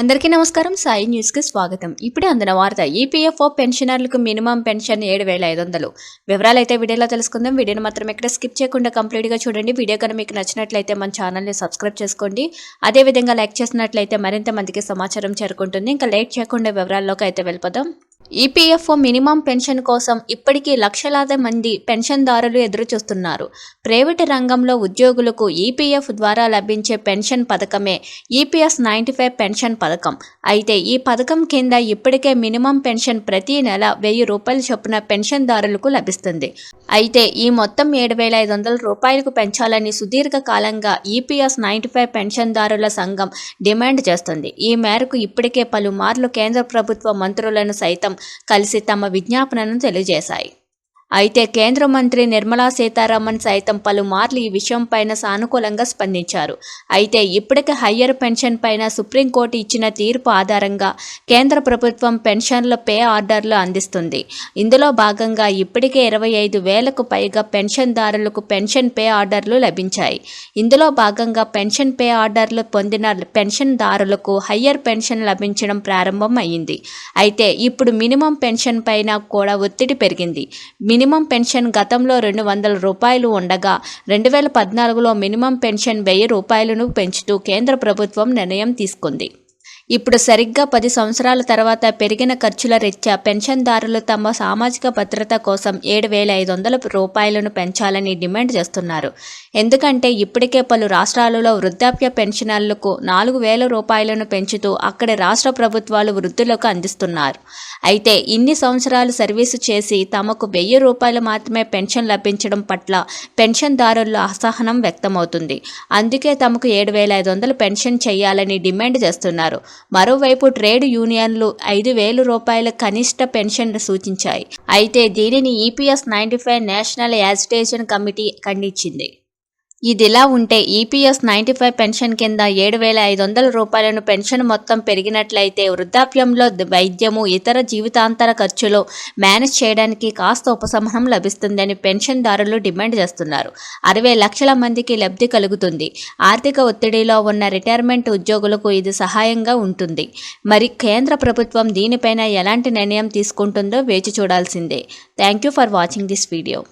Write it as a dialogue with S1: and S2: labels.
S1: అందరికీ నమస్కారం. సాయి న్యూస్కి స్వాగతం. ఇప్పుడే అందిన వార్త ఈపీఎఫ్ఓ పెన్షనర్లకు మినిమం పెన్షన్ ఏడు వేల ఐదు వందలు. వివరాలు అయితే వీడియోలో తెలుసుకుందాం. వీడియోని మాత్రం ఎక్కడ స్కిప్ చేయకుండా కంప్లీట్గా చూడండి. వీడియో కనుక మీకు నచ్చినట్లయితే మన ఛానల్ని సబ్స్క్రైబ్ చేసుకోండి. అదేవిధంగా లైక్ చేసినట్లయితే మరింత మందికి సమాచారం చేరుకుంటుంది. ఇంకా లేట్ చేయకుండా వివరాల్లోకి అయితే వెళ్ళిపోదాం. ఈపీఎఫ్ఓ మినిమం పెన్షన్ కోసం ఇప్పటికీ లక్షలాది మంది పెన్షన్దారులు ఎదురుచూస్తున్నారు. ప్రైవేటు రంగంలో ఉద్యోగులకు ఈపీఎఫ్ ద్వారా లభించే పెన్షన్ పథకమే ఈపీఎస్ నైంటీ ఫైవ్ పెన్షన్ పథకం. అయితే ఈ పథకం కింద ఇప్పటికే మినిమం పెన్షన్ ప్రతి నెల వెయ్యి రూపాయల చొప్పున పెన్షన్దారులకు లభిస్తుంది. అయితే ఈ మొత్తం ఏడు వేల ఐదు వందల రూపాయలకు పెంచాలని సుదీర్ఘ కాలంగా ఈపీఎస్ నైంటీ ఫైవ్ పెన్షన్దారుల సంఘం డిమాండ్ చేస్తుంది. ఈ మేరకు ఇప్పటికే పలుమార్లు కేంద్ర ప్రభుత్వ మంత్రులను సైతం కలిసి తమ విజ్ఞాపనను తెలియజేశాయి. అయితే కేంద్ర మంత్రి నిర్మలా సీతారామన్ సైతం పలుమార్లు ఈ విషయంపైన సానుకూలంగా స్పందించారు. అయితే ఇప్పటికే హయ్యర్ పెన్షన్ పైన సుప్రీంకోర్టు ఇచ్చిన తీర్పు ఆధారంగా కేంద్ర ప్రభుత్వం పెన్షన్ల పే ఆర్డర్లు అందిస్తుంది. ఇందులో భాగంగా ఇప్పటికే ఇరవై ఐదు వేలకు పైగా పెన్షన్దారులకు పెన్షన్ పే ఆర్డర్లు లభించాయి. ఇందులో భాగంగా పెన్షన్ పే ఆర్డర్లు పొందిన పెన్షన్దారులకు హయ్యర్ పెన్షన్ లభించడం ప్రారంభం అయింది అయితే ఇప్పుడు మినిమం పెన్షన్ పైన కూడా ఒత్తిడి పెరిగింది. మినిమం పెన్షన్ గతంలో రెండు వందల రూపాయలు ఉండగా రెండు వేల పద్నాలుగులో మినిమం పెన్షన్ వెయ్యి రూపాయలను పెంచుతూ కేంద్ర ప్రభుత్వం నిర్ణయం తీసుకుంది. ఇప్పుడు సరిగ్గా పది సంవత్సరాల తర్వాత పెరిగిన ఖర్చుల రీత్యా పెన్షన్దారులు తమ సామాజిక భద్రత కోసం ఏడు వేల ఐదు వందల రూపాయలను పెంచాలని డిమాండ్ చేస్తున్నారు. ఎందుకంటే ఇప్పటికే పలు రాష్ట్రాలలో వృద్ధాప్య పెన్షనర్లకు నాలుగు వేల రూపాయలను పెంచుతూ అక్కడి రాష్ట్ర ప్రభుత్వాలు వృద్ధులకు అందిస్తున్నారు. అయితే ఇన్ని సంవత్సరాలు సర్వీసు చేసి తమకు వెయ్యి రూపాయలు మాత్రమే పెన్షన్ లభించడం పట్ల పెన్షన్దారుల్లో అసహనం వ్యక్తమవుతుంది. అందుకే తమకు ఏడు వేల ఐదు వందలు పెన్షన్ చేయాలని డిమాండ్ చేస్తున్నారు. మరోవైపు ట్రేడ్ యూనియన్లు ఐదు వేల రూపాయల కనిష్ట పెన్షన్ సూచించాయి. అయితే దీనిని EPS ninety five national agitation committee ఖండించింది. ఇదిలా ఉంటే ఈపీఎస్ నైంటీ ఫైవ్ పెన్షన్ కింద ఏడు వేల ఐదు వందల రూపాయలను పెన్షన్ మొత్తం పెరిగినట్లయితే వృద్ధాప్యంలో వైద్యము ఇతర జీవితాంతర ఖర్చులు మేనేజ్ చేయడానికి కాస్త ఉపశమనం లభిస్తుందని పెన్షన్దారులు డిమాండ్ చేస్తున్నారు. అరవై లక్షల మందికి లబ్ధి కలుగుతుంది. ఆర్థిక ఒత్తిడిలో ఉన్న రిటైర్మెంట్ ఉద్యోగులకు ఇది సహాయంగా ఉంటుంది. మరి కేంద్ర ప్రభుత్వం దీనిపైన ఎలాంటి నిర్ణయం తీసుకుంటుందో వేచి చూడాల్సిందే. Thank you for watching this video.